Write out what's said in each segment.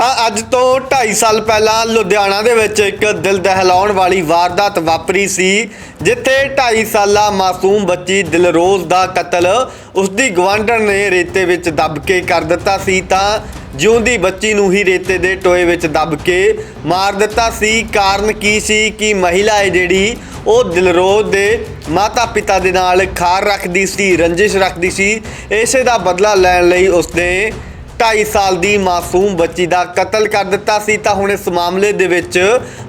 ਤਾਂ ਅੱਜ ਤੋਂ 2.5 ਸਾਲ ਪਹਿਲਾਂ ਲੁਧਿਆਣਾ ਦੇ ਵਿੱਚ ਇੱਕ ਦਿਲ ਦਹਿਲਾਉਣ ਵਾਲੀ ਵਾਰਦਾਤ ਵਾਪਰੀ ਸੀ, ਜਿੱਥੇ 2.5 ਸਾਲਾ ਮਾਸੂਮ ਬੱਚੀ ਦਿਲਰੋਜ਼ ਦਾ ਕਤਲ ਉਸਦੀ ਗਵਾਂਢਣ ਨੇ ਰੇਤੇ ਵਿੱਚ ਦੱਬ ਕੇ ਕਰ ਦਿੱਤਾ ਸੀ ਤਾਂ ਜਿਉਂਦੀ ਬੱਚੀ ਨੂੰ ਹੀ ਰੇਤੇ ਦੇ ਟੋਏ ਵਿੱਚ ਦੱਬ ਕੇ ਮਾਰ ਦਿੱਤਾ ਸੀ। ਕਾਰਨ ਕੀ ਸੀ ਕਿ ਮਹਿਲਾ ਹੈ ਜਿਹੜੀ ਉਹ ਦਿਲਰੋਜ਼ ਦੇ ਮਾਤਾ ਪਿਤਾ ਦੇ ਨਾਲ ਖਾਰ ਰੱਖਦੀ ਸੀ, ਰੰਜਿਸ਼ ਰੱਖਦੀ ਸੀ। ਇਸੇ ਦਾ ਬਦਲਾ ਲੈਣ ਲਈ ਉਸਨੇ 2.5 ਸਾਲ ਦੀ ਮਾਸੂਮ ਬੱਚੀ ਦਾ ਕਤਲ ਕਰ ਦਿੱਤਾ ਸੀ, ਤਾਂ ਹੁਣ ਇਸ ਮਾਮਲੇ ਦੇ ਵਿੱਚ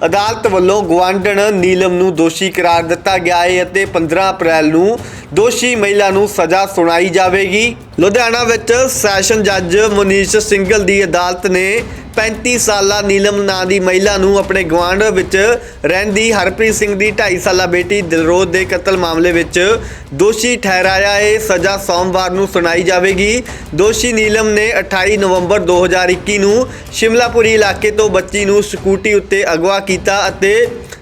ਅਦਾਲਤ ਵੱਲੋਂ ਗਵਾਂਢਣ ਨੀਲਮ ਨੂੰ ਦੋਸ਼ੀ ਕਰਾਰ ਦਿੱਤਾ ਗਿਆ ਹੈ ਅਤੇ 15 ਅਪ੍ਰੈਲ ਨੂੰ ਦੋਸ਼ੀ ਮਹਿਲਾ ਨੂੰ ਸਜ਼ਾ ਸੁਣਾਈ ਜਾਵੇਗੀ। ਲੁਧਿਆਣਾ ਵਿੱਚ ਸੈਸ਼ਨ ਜੱਜ ਮਨੀਸ਼ ਸਿੰਘਲ ਦੀ ਅਦਾਲਤ ਨੇ 35 ਸਾਲਾ ਨੀਲਮ ਨਾਂ ਦੀ ਮਹਿਲਾ ਨੂੰ ਆਪਣੇ ਗਵਾਂਢ ਵਿੱਚ ਰਹਿੰਦੀ ਹਰਪ੍ਰੀਤ ਸਿੰਘ ਦੀ 2.5 ਸਾਲਾ ਬੇਟੀ ਦਿਲਰੋਜ਼ ਦੇ ਕਤਲ ਮਾਮਲੇ ਵਿੱਚ ਦੋਸ਼ੀ ਠਹਿਰਾਇਆ ਹੈ। ਸਜ਼ਾ ਸੋਮਵਾਰ ਨੂੰ ਸੁਣਾਈ ਜਾਵੇਗੀ। ਦੋਸ਼ੀ ਨੀਲਮ ਨੇ 28 ਨਵੰਬਰ 2021 ਨੂੰ ਸ਼ਿਮਲਾਪੁਰੀ ਇਲਾਕੇ ਤੋਂ ਬੱਚੀ ਨੂੰ ਸਕੂਟੀ ਉੱਤੇ ਅਗਵਾ ਕੀਤਾ ਅਤੇ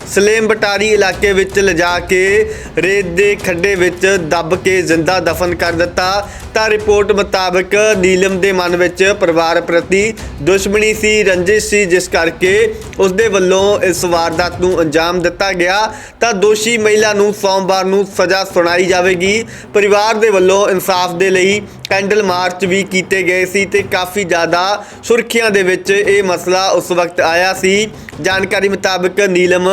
ਸਲੇਮ ਬਟਾਰੀ ਇਲਾਕੇ ਵਿੱਚ ਲਿਜਾ ਕੇ ਰੇਤ ਦੇ ਖੱਡੇ ਵਿੱਚ ਦੱਬ ਕੇ ਜ਼ਿੰਦਾ ਦਫਨ ਕਰ ਦਿੱਤਾ। ਤਾਂ ਰਿਪੋਰਟ ਮੁਤਾਬਕ ਨੀਲਮ ਦੇ ਮਨ ਵਿੱਚ ਪਰਿਵਾਰ ਪ੍ਰਤੀ ਦੁਸ਼ਮਣੀ ਸੀ, ਰੰਜਿਸ਼ ਸੀ, ਜਿਸ ਕਰਕੇ ਉਸ ਦੇ ਵੱਲੋਂ ਇਸ ਵਾਰਦਾਤ ਨੂੰ ਅੰਜਾਮ ਦਿੱਤਾ ਗਿਆ। ਤਾਂ ਦੋਸ਼ੀ ਮਹਿਲਾ ਨੂੰ ਸੋਮਵਾਰ ਨੂੰ ਸਜ਼ਾ ਸੁਣਾਈ ਜਾਵੇਗੀ। ਪਰਿਵਾਰ ਦੇ ਵੱਲੋਂ ਇਨਸਾਫ ਦੇ ਲਈ ਕੈਂਡਲ ਮਾਰਚ ਵੀ ਕੀਤੇ ਗਏ ਸੀ ਤੇ ਕਾਫੀ ਜ਼ਿਆਦਾ ਸੁਰਖੀਆਂ ਦੇ ਵਿੱਚ ਇਹ ਮਸਲਾ ਉਸ ਵਕਤ ਆਇਆ ਸੀ। ਜਾਣਕਾਰੀ ਮੁਤਾਬਕ ਨੀਲਮ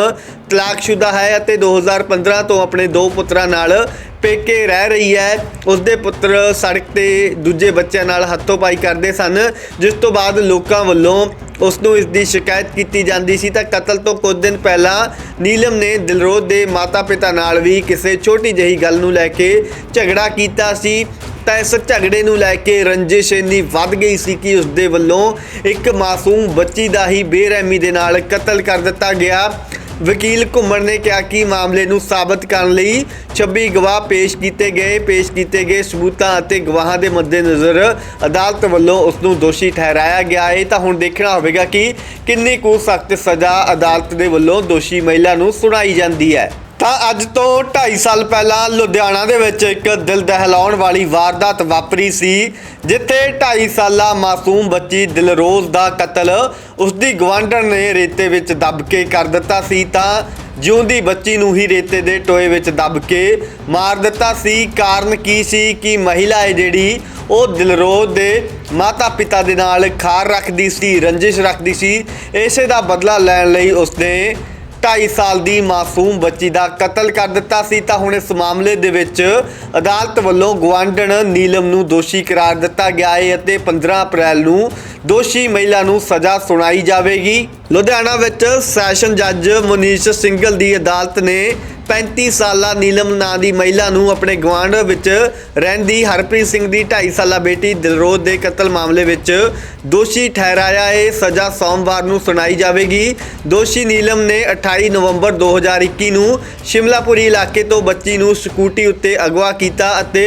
ਤਲਾਕਸ਼ੁਦਾ ਹੈ ਅਤੇ 2015 ਤੋਂ ਆਪਣੇ ਦੋ ਪੁੱਤਰਾਂ ਨਾਲ ਪੇਕੇ ਰਹਿ ਰਹੀ ਹੈ। ਉਸਦੇ ਪੁੱਤਰ ਸੜਕ ਤੇ ਦੂਜੇ ਬੱਚਿਆਂ ਨਾਲ ਹੱਥੋਂ ਪਾਈ ਕਰਦੇ ਸਨ, ਜਿਸ ਤੋਂ ਬਾਅਦ ਲੋਕਾਂ ਵੱਲੋਂ ਉਸ ਨੂੰ ਇਸ ਦੀ ਸ਼ਿਕਾਇਤ ਕੀਤੀ ਜਾਂਦੀ ਸੀ। ਤਾਂ ਕਤਲ ਤੋਂ ਕੁਝ ਦਿਨ ਪਹਿਲਾਂ ਨੀਲਮ ਨੇ ਦਿਲਰੋਜ਼ ਦੇ ਮਾਤਾ-ਪਿਤਾ ਨਾਲ ਵੀ ਕਿਸੇ ਛੋਟੀ ਜਿਹੀ ਗੱਲ ਨੂੰ ਲੈ ਕੇ ਝਗੜਾ ਕੀਤਾ ਸੀ। ਤਾਂ ਇਸ ਝਗੜੇ ਨੂੰ ਲੈ ਕੇ ਰੰਜਿਸ਼ ਇੰਨੀ ਵੱਧ ਗਈ ਸੀ ਕਿ ਉਸ ਦੇ ਵੱਲੋਂ ਇੱਕ ਮਾਸੂਮ ਬੱਚੀ ਦਾ ਹੀ ਬੇਰਹਿਮੀ ਦੇ ਨਾਲ ਕਤਲ ਕਰ ਦਿੱਤਾ ਗਿਆ। ਵਕੀਲ ਘੁੰਮਣ ਨੇ ਕਿਹਾ ਕਿ ਮਾਮਲੇ ਨੂੰ ਸਾਬਤ ਕਰਨ ਲਈ 26 ਗਵਾਹ ਪੇਸ਼ ਕੀਤੇ ਗਏ। ਪੇਸ਼ ਕੀਤੇ ਗਏ ਸਬੂਤਾਂ ਅਤੇ ਗਵਾਹਾਂ ਦੇ ਮੱਦੇਨਜ਼ਰ ਅਦਾਲਤ ਵੱਲੋਂ ਉਸ ਨੂੰ ਦੋਸ਼ੀ ਠਹਿਰਾਇਆ ਗਿਆ। ਹੈ ਤਾਂ ਹੁਣ ਦੇਖਣਾ ਹੋਵੇਗਾ ਕਿ ਕਿੰਨੀ ਕੁ ਸਖਤ ਸਜ਼ਾ ਅਦਾਲਤ ਦੇ ਵੱਲੋਂ ਦੋਸ਼ੀ ਮਹਿਲਾ ਨੂੰ ਸੁਣਾਈ ਜਾਂਦੀ ਹੈ। ਤਾਂ ਅੱਜ ਤੋਂ 2.5 ਸਾਲ ਪਹਿਲਾਂ ਲੁਧਿਆਣਾ ਦੇ ਵਿੱਚ ਇੱਕ ਦਿਲ ਦਹਿਲਾਉਣ ਵਾਲੀ ਵਾਰਦਾਤ ਵਾਪਰੀ ਸੀ, ਜਿੱਥੇ 2.5 ਸਾਲਾ ਮਾਸੂਮ ਬੱਚੀ ਦਿਲਰੋਜ਼ ਦਾ ਕਤਲ ਉਸਦੀ ਗਵਾਂਢਣ ਨੇ ਰੇਤੇ ਵਿੱਚ ਦੱਬ ਕੇ ਕਰ ਦਿੱਤਾ ਸੀ ਤਾਂ ਜਿਉਂਦੀ ਬੱਚੀ ਨੂੰ ਹੀ ਰੇਤੇ ਦੇ ਟੋਏ ਵਿੱਚ ਦੱਬ ਕੇ ਮਾਰ ਦਿੱਤਾ ਸੀ। ਕਾਰਨ ਕੀ ਸੀ ਕਿ ਮਹਿਲਾ ਹੈ ਜਿਹੜੀ ਉਹ ਦਿਲਰੋਜ਼ ਦੇ ਮਾਤਾ ਪਿਤਾ ਦੇ ਨਾਲ ਖਾਰ ਰੱਖਦੀ ਸੀ, ਰੰਜਿਸ਼ ਰੱਖਦੀ ਸੀ। ਇਸੇ ਦਾ ਬਦਲਾ ਲੈਣ ਲਈ ਉਸਨੇ 2.5 ਸਾਲ ਦੀ ਮਾਸੂਮ ਬੱਚੀ ਦਾ ਕਤਲ ਕਰ ਦਿੱਤਾ ਸੀ, ਤਾਂ ਹੁਣ ਇਸ ਮਾਮਲੇ ਦੇ ਵਿੱਚ ਅਦਾਲਤ ਵੱਲੋਂ ਗਵਾਂਢਣ ਨੀਲਮ ਨੂੰ ਦੋਸ਼ੀ ਕਰਾਰ ਦਿੱਤਾ ਗਿਆ ਹੈ ਅਤੇ 15 ਅਪ੍ਰੈਲ ਨੂੰ ਦੋਸ਼ੀ ਮਹਿਲਾ ਨੂੰ ਸਜ਼ਾ ਸੁਣਾਈ ਜਾਵੇਗੀ। ਲੁਧਿਆਣਾ ਵਿੱਚ ਸੈਸ਼ਨ ਜੱਜ ਮਨੀਸ਼ ਸਿੰਘਲ ਦੀ ਅਦਾਲਤ ਨੇ 35 ਸਾਲਾ ਨੀਲਮ ਨਾਂ ਦੀ ਮਹਿਲਾ ਨੂੰ ਆਪਣੇ ਗਵਾਂਢ ਵਿੱਚ ਰਹਿੰਦੀ ਹਰਪ੍ਰੀਤ ਸਿੰਘ ਦੀ 2.5 ਸਾਲਾ ਬੇਟੀ ਦਿਲਰੋਜ਼ ਦੇ ਕਤਲ ਮਾਮਲੇ ਵਿੱਚ ਦੋਸ਼ੀ ਠਹਿਰਾਇਆ ਹੈ ਸਜ਼ਾ ਸੋਮਵਾਰ ਨੂੰ ਸੁਣਾਈ ਜਾਵੇਗੀ। ਦੋਸ਼ੀ ਨੀਲਮ ਨੇ 28 ਨਵੰਬਰ 2021 ਨੂੰ ਸ਼ਿਮਲਾਪੁਰੀ ਇਲਾਕੇ ਤੋਂ ਬੱਚੀ ਨੂੰ ਸਕੂਟੀ ਉੱਤੇ ਅਗਵਾ ਕੀਤਾ ਅਤੇ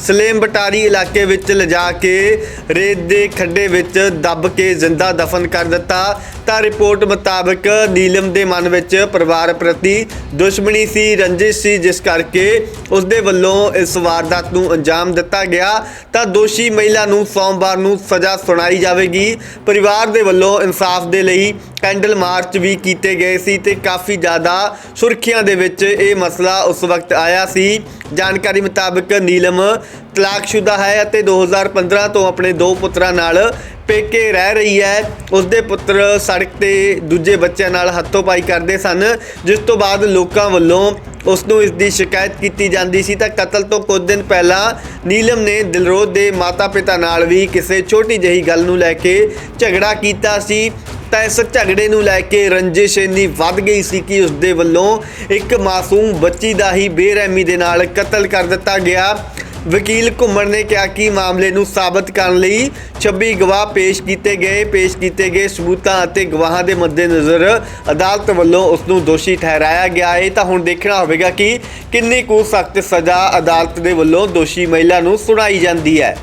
ਸਲੇਮ ਬਟਾਰੀ ਇਲਾਕੇ ਵਿੱਚ ਲਿਜਾ ਕੇ ਰੇਤ ਦੇ ਖੱਡੇ ਵਿੱਚ ਦੱਬ ਕੇ ਜ਼ਿੰਦਾ ਦਫਨ ਕਰ ਦਿੱਤਾ। ਤਾਂ ਰਿਪੋਰਟ ਮੁਤਾਬਕ ਨੀਲਮ ਦੇ ਮਨ ਵਿੱਚ ਪਰਿਵਾਰ ਪ੍ਰਤੀ ਦੁਸ਼ਮਣੀ ਸੀ, ਰੰਜਿਸ਼ ਸੀ, ਜਿਸ ਕਰਕੇ ਉਸ ਦੇ ਵੱਲੋਂ ਇਸ ਵਾਰਦਾਤ ਨੂੰ ਅੰਜਾਮ ਦਿੱਤਾ ਗਿਆ। ਤਾਂ ਦੋਸ਼ੀ ਮਹਿਲਾ ਨੂੰ ਸੋਮਵਾਰ ਨੂੰ ਸਜ਼ਾ ਸੁਣਾਈ ਜਾਵੇਗੀ। ਪਰਿਵਾਰ ਦੇ ਵੱਲੋਂ ਇਨਸਾਫ ਦੇ ਲਈ ਕੈਂਡਲ ਮਾਰਚ ਵੀ ਕੀਤੇ ਗਏ ਸੀ ਤੇ ਕਾਫੀ ਜ਼ਿਆਦਾ ਸੁਰਖੀਆਂ ਦੇ ਵਿੱਚ ਇਹ ਮਸਲਾ ਉਸ ਵਕਤ ਆਇਆ ਸੀ। ਜਾਣਕਾਰੀ ਮੁਤਾਬਕ ਨੀਲਮ ਤਲਾਕਸ਼ੁਦਾ ਹੈ ਅਤੇ 2015 ਤੋਂ ਆਪਣੇ ਦੋ ਪੁੱਤਰਾਂ ਨਾਲ ਪੇਕੇ ਰਹਿ ਰਹੀ ਹੈ। ਉਸਦੇ ਪੁੱਤਰ ਸੜਕ ਤੇ ਦੂਜੇ ਬੱਚਿਆਂ ਨਾਲ ਹੱਥੋਂ ਪਾਈ ਕਰਦੇ ਸਨ, ਜਿਸ ਤੋਂ ਬਾਅਦ ਲੋਕਾਂ ਵੱਲੋਂ ਉਸ ਨੂੰ ਇਸ ਦੀ ਸ਼ਿਕਾਇਤ ਕੀਤੀ ਜਾਂਦੀ ਸੀ। ਤਾਂ ਕਤਲ ਤੋਂ ਕੁਝ ਦਿਨ ਪਹਿਲਾਂ ਨੀਲਮ ਨੇ ਦਿਲਰੋਜ਼ ਦੇ ਮਾਤਾ-ਪਿਤਾ ਨਾਲ ਵੀ ਕਿਸੇ ਛੋਟੀ ਜਿਹੀ ਗੱਲ ਨੂੰ ਲੈ ਕੇ ਝਗੜਾ ਕੀਤਾ ਸੀ। ਤਾਂ ਇਸ ਝਗੜੇ ਨੂੰ ਲੈ ਕੇ ਰੰਜਿਸ਼ ਇੰਨੀ ਵੱਧ ਗਈ ਸੀ ਕਿ ਉਸ ਦੇ ਵੱਲੋਂ ਇੱਕ ਮਾਸੂਮ ਬੱਚੀ ਦਾ ਹੀ ਬੇਰਹਿਮੀ ਦੇ ਨਾਲ ਕਤਲ ਕਰ ਦਿੱਤਾ ਗਿਆ। ਵਕੀਲ ਘੁੰਮਣ ਨੇ ਕਿਹਾ ਕਿ ਮਾਮਲੇ ਨੂੰ ਸਾਬਤ ਕਰਨ ਲਈ 26 ਗਵਾਹ ਪੇਸ਼ ਕੀਤੇ ਗਏ। ਪੇਸ਼ ਕੀਤੇ ਗਏ ਸਬੂਤਾਂ ਅਤੇ ਗਵਾਹਾਂ ਦੇ ਮੱਦੇਨਜ਼ਰ ਅਦਾਲਤ ਵੱਲੋਂ ਉਸ ਨੂੰ ਦੋਸ਼ੀ ਠਹਿਰਾਇਆ ਗਿਆ। ਹੈ ਤਾਂ ਹੁਣ ਦੇਖਣਾ ਹੋਵੇਗਾ ਕਿ ਕਿੰਨੀ ਕੁ ਸਖਤ ਸਜ਼ਾ ਅਦਾਲਤ ਦੇ ਵੱਲੋਂ ਦੋਸ਼ੀ ਮਹਿਲਾ ਨੂੰ ਸੁਣਾਈ ਜਾਂਦੀ ਹੈ।